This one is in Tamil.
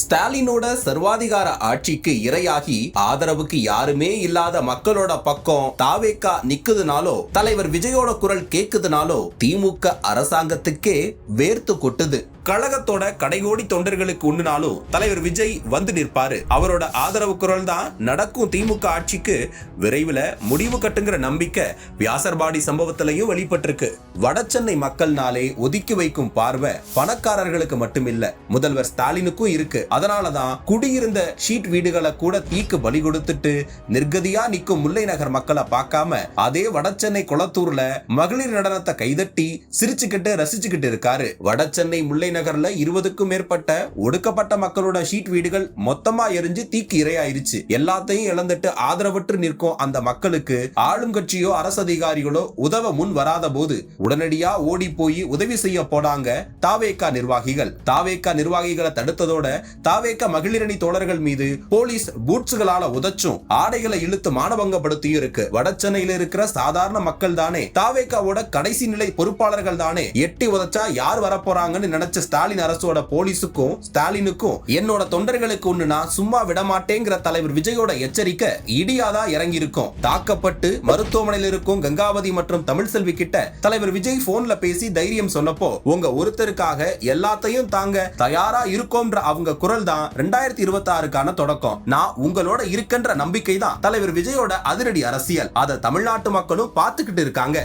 ஸ்டாலினோட சர்வாதிகார ஆட்சிக்கு இரையாகி ஆதரவுக்கு யாருமே இல்லாத மக்களோட பக்கம் தாவேக்கா நிக்குதுனாலோ தலைவர் விஜயோட குரல் கேக்குதுனாலோ திமுக அரசாங்கத்துக்கே வேர்த்து கொட்டுது. கழகத்தோட கடைகோடி தொண்டர்களுக்கு உண்டுனாலும் தலைவர் விஜய் வந்து நிற்பாரு. அவரோட ஆதரவு குரல் தான் நடக்கும் திமுக ஆட்சிக்கு விரைவில் முடிவு கட்டுங்கிற நம்பிக்கை வியாசர்பாடி சம்பவத்திலையும் வெளிப்பட்டிருக்கு. வடசென்னை மக்கள்னாலே ஒதுக்கி வைக்கும் பார்வை பணக்காரர்களுக்கு மட்டுமில்ல முதல்வர் ஸ்டாலினுக்கும் இருக்கு. அதனாலதான் குடியிருந்த ஷீட் வீடுகளை கூட தீக்கு பலி கொடுத்துட்டு நிர்கதியா நிக்கும் முல்லை நகர் மக்களை பார்க்காம அதே வடசென்னை குளத்தூர்ல மகளிர் நடனத்தை கைதட்டி சிரிச்சுக்கிட்டு ரசிச்சுக்கிட்டு இருக்காரு. வடசென்னை முல்லை நகர்ல இருபதுக்கும் மேற்பட்ட ஒடுக்கப்பட்ட மக்களோட ஷீட் வீடுகள் மொத்தமா எரிஞ்சு தீக்கு இரையாயிருச்சு. எல்லாத்தையும் இழந்துட்டு ஆதரவற்று நிற்கும் அந்த மக்களுக்கு ஆளும் கட்சியோ அரசு அதிகாரிகளோ உதவ முன் வராத போது உடனடியா ஓடி போய் உதவி செய்ய போனாங்க தாவேக்கா நிர்வாகிகள். தாவேக்கா நிர்வாகிகளை தடுத்ததோட தாவேக்கா மகளிரணி தோழர்கள் மீது போலீஸ் பூட்ஸுகளால உதச்சும் ஆடைகளை இழுத்து மானபங்கப்படுத்தியும் இருக்கு வடசென்னையில இருக்கிற சாதாரண மக்கள் தானே. தாவேக்காவோட கடைசி நிலை பொறுப்பாளர்கள் தானே. எட்டி உதச்சா யார் வரப்போறாங்கன்னு நினைச்ச ஸ்டாலின் அரசோட போலீஸுக்கும் ஸ்டாலினுக்கும் என்னோட தொண்டர்களுக்கு ஒண்ணு நான் சும்மா விடமாட்டேங்கிற தலைவர் விஜயோட எச்சரிக்கை இடியாதா இறங்கி இருக்கும் தாக்கப்பட்டு மருத்துவமனையில் இருக்கும் கங்காவதி மற்றும் தமிழ்செல்வி கிட்ட தலைவர் விஜய் போன்ல பேசி தைரியம் சொன்னப்போ உங்க ஒருத்தருக்காக எல்லாத்தையும் தாங்க தயாரா இருக்கோம்ன்ற அவங்க குரல் தான் ரெண்டாயிரத்தி இருபத்தி ஆறுக்கான தொடக்கம். நான் உங்களோட இருக்கின்ற நம்பிக்கை தான் தலைவர் விஜயோட அதிரடி அரசியல். அதை தமிழ்நாட்டு மக்களும் பார்த்துக்கிட்டு இருக்காங்க.